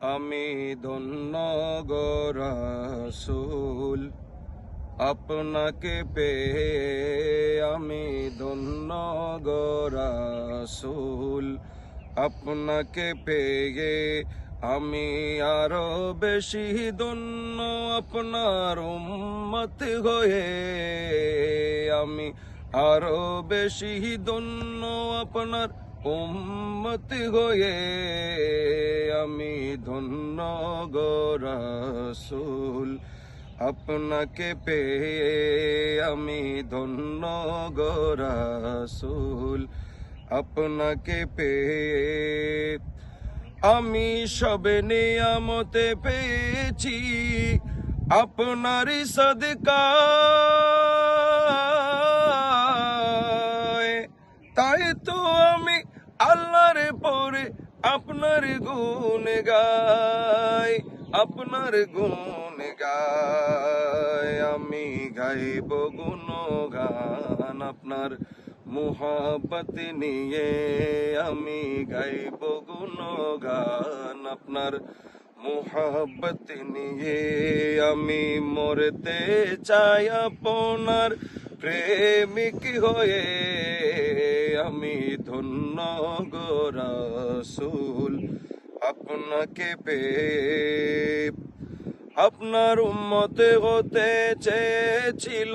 আমি ধন্য গরাসুল আপনাকে পেয়ে আমি ধন্য গরাসুল আপনাকে পেয়ে আমি আরও বেশি ধন্য আপনার উম্মত হয়ে। আমি আরও বেশি ধন্য আপনার উম্মত হয়ে আমি ধন্য গরাসুল আপনাকে পেয়ে আমি ধন্য গরাসুল আপনাকে পেয়ে আমি সব নিয়ামতে পেয়েছি। আপনারই সদকায় আপনার গুণ গাই, আপনার গুণ গাই। আমি গাইব গুণ গান আপনার মোহাবত নিয়ে। আমি গাইব গুণ গান আপনার মোহাবত নিয়ে। আমি মরতে চাই আপনার প্রেমিক হয়ে। আমি ধন্য গোরাসুল আপনাকে পেয়ে আপনার উম্মতে হতে চেয়েছিল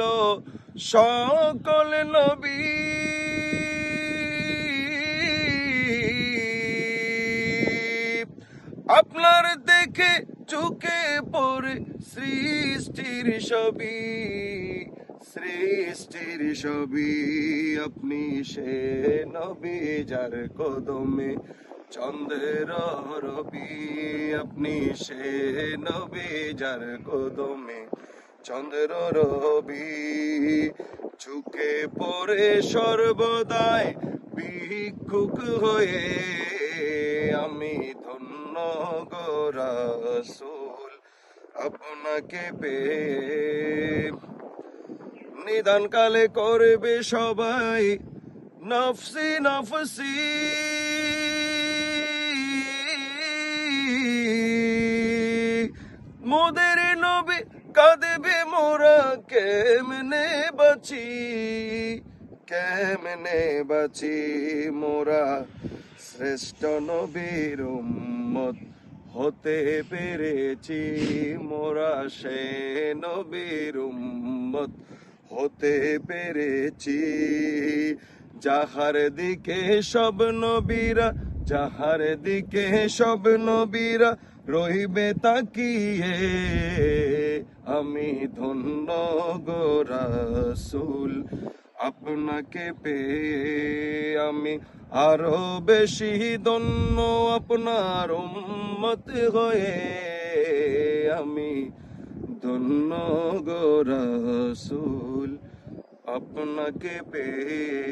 সকল নবী। আপনার দেখে চুকে পড়ে সৃষ্টির ছবি। সৃষ্টির ছবি, আপনি সে নবী যার কদমে চন্দ্রের রবি, আপনি সে নবী যার কদমে চন্দ্র রবি। চুকে পড়ে সর্বদাই ভিক্ষুক হয়ে, আমি ধন্য গোরাসুল আপনাকে পেয়ে নিদান কালে করবে সবাই নফসি নফসি। মোদের নবী কাঁদবে মোরা কেমনে বাঁচি? কেমনে বাঁচি মোরা? শ্রেষ্ঠ নবীর উম্মত হতে পেরেছি মোরা। সে নবীর উম্মত হতে পেরেছি। যাহার দিকে সব নবীরা, যাহার দিকে সব নবীরা রহিবে তাকিয়ে, আমি ধন্য গোরাসুল আপনাকে পেয়ে আমি আরও বেশি ধন্য, আপনার উম্মত হয়ে আমি ধন্য গোরাসুল আপনাকে পেয়ে